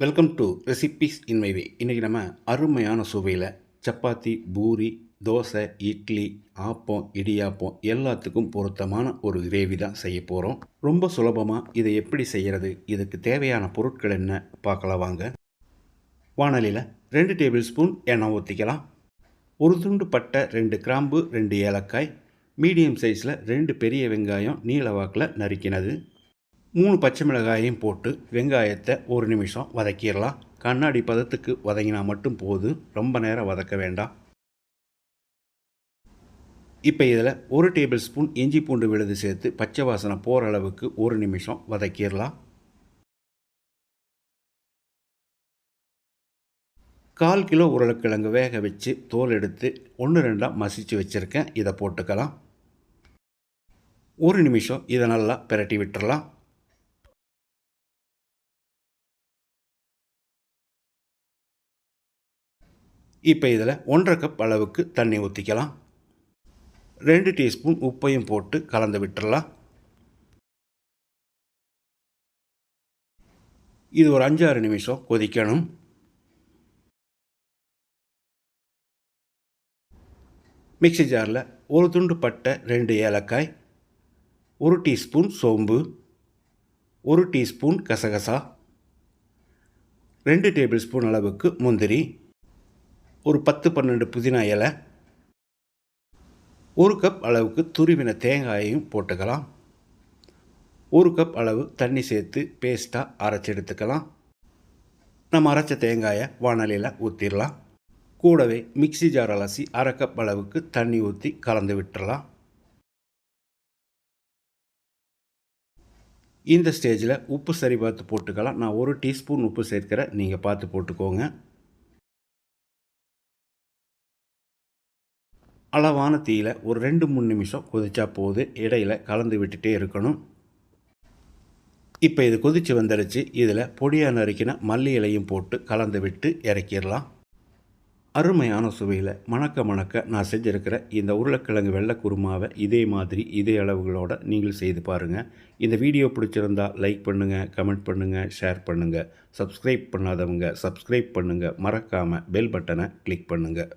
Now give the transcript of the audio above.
Welcome to recipes in my way இன்றைக்கி நம்ம அருமையான சுவையில் சப்பாத்தி பூரி தோசை இட்லி ஆப்பம் இடியாப்பம் எல்லாத்துக்கும் பொருத்தமான ஒரு கிரேவி தான் செய்ய போகிறோம் ரொம்ப சுலபமாக இதை எப்படி செய்கிறது இதுக்கு தேவையான பொருட்கள் என்ன பார்க்கலாம் வாங்க. வானலியில் ரெண்டு டேபிள் ஸ்பூன் எண்ணெய் ஊற்றிக்கலாம் ஒரு துண்டு பட்டை ரெண்டு கிராம்பு ரெண்டு ஏலக்காய் மீடியம் சைஸில் ரெண்டு பெரிய வெங்காயம் நீல வாக்கில் நறுக்கினது. மூணு பச்சை மிளகாயையும் போட்டு வெங்காயத்தை ஒரு நிமிஷம் வதக்கிடலாம். கண்ணாடி பதத்துக்கு வதங்கினா மட்டும் போதும் ரொம்ப நேரம் வதக்க வேண்டாம். இப்போ இதில் ஒரு டேபிள் ஸ்பூன் இஞ்சி பூண்டு விழுது சேர்த்து பச்சை வாசனை போகிற அளவுக்கு ஒரு நிமிஷம் வதக்கிடலாம். கால் கிலோ உருளைக்கிழங்கு வேக வச்சு தோல் எடுத்து ஒன்று ரெண்டாக மசிச்சு வச்சுருக்கேன். இதை போட்டுக்கலாம். ஒரு நிமிஷம் இதை நல்லா பிரட்டி விட்டுறலாம். இப்போ இதில் ஒன்றரை கப் அளவுக்கு தண்ணி ஊற்றிக்கலாம் ரெண்டு டீஸ்பூன் உப்பையும் போட்டு கலந்து விட்டுடலாம் இது ஒரு அஞ்சாறு நிமிஷம் கொதிக்கணும். மிக்ஸி ஜாரில் ஒரு துண்டு பட்டை ரெண்டு ஏலக்காய் ஒரு டீஸ்பூன் சோம்பு ஒரு டீஸ்பூன் கசகசா ரெண்டு டேபிள் ஸ்பூன் அளவுக்கு முந்திரி ஒரு பத்து பன்னெண்டு புதினா இலை ஒரு கப் அளவுக்கு துருவின தேங்காயையும் போட்டுக்கலாம். ஒரு கப் அளவு தண்ணி சேர்த்து பேஸ்ட்டாக அரைச்சி எடுத்துக்கலாம். நம்ம அரைச்ச தேங்காயை வானலியில் ஊற்றிடலாம் கூடவே மிக்ஸி ஜார் அலசி அரை கப் அளவுக்கு தண்ணி ஊற்றி கலந்து விட்டுடலாம் இந்த ஸ்டேஜில் உப்பு சரி பார்த்து போட்டுக்கலாம். நான் ஒரு டீஸ்பூன் உப்பு சேர்க்கிறேன் நீங்கள் பார்த்து போட்டுக்கோங்க. அளவான தீயில் ஒரு ரெண்டு மூணு நிமிஷம் கொதிச்சா போது இடையில கலந்து விட்டுட்டே இருக்கணும். இப்போ இது கொதித்து வந்துடுச்சு இதில் பொடியாக நறுக்கின மல்லி இலையும் போட்டு கலந்து விட்டு இறக்கிடலாம். அருமையான சுவையில் மணக்க மணக்க நான் செஞ்சுருக்கிற இந்த உருளைக்கிழங்கு வெள்ளை குருமாவை இதே மாதிரி இதே அளவுகளோட நீங்கள் செய்து பாருங்கள் இந்த வீடியோ பிடிச்சிருந்தா லைக் பண்ணுங்கள் கமெண்ட் பண்ணுங்கள் ஷேர் பண்ணுங்கள் சப்ஸ்கிரைப் பண்ணாதவங்க சப்ஸ்கிரைப் பண்ணுங்கள் மறக்காமல் பெல் பட்டனை கிளிக் பண்ணுங்கள்